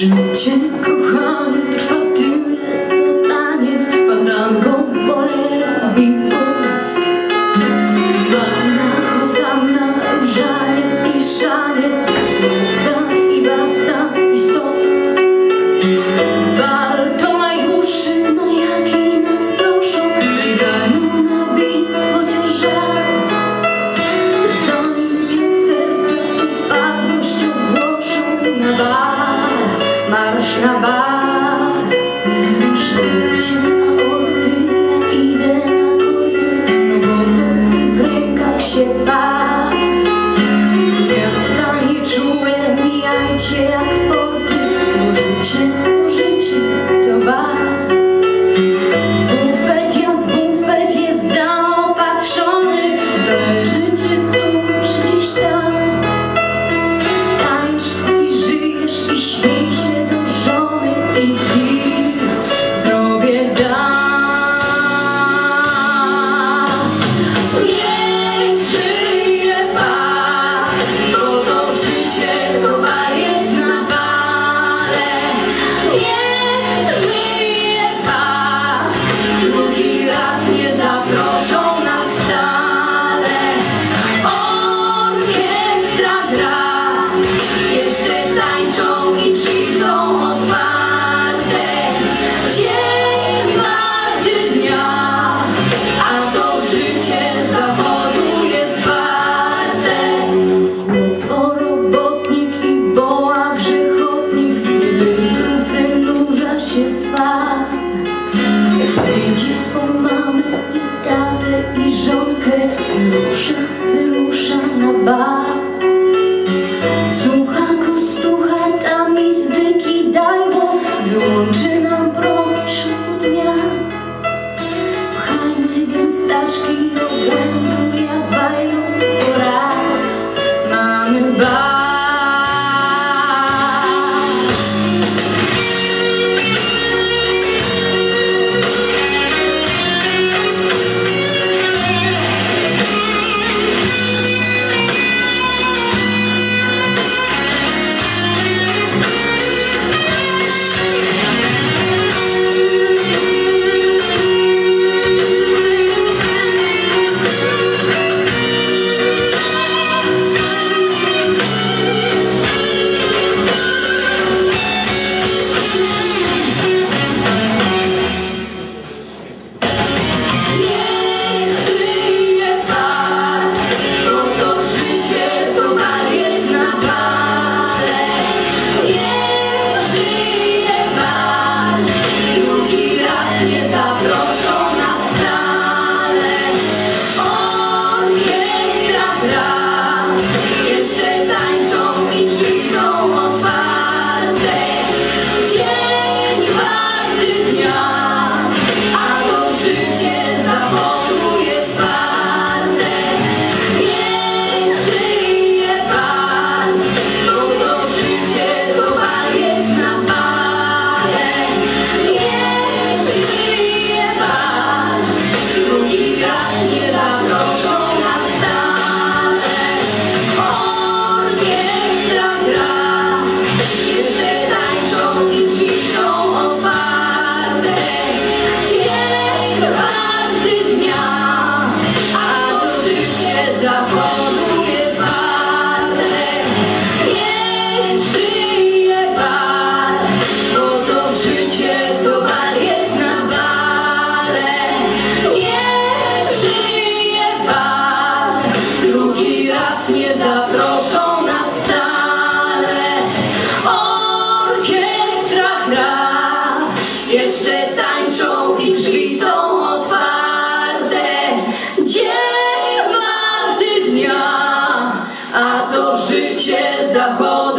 时间够好。marsz na bar. Życie na orty, idę na korty, no bo to ty w rękach się par. стачки огонь. a to życie zachodzi.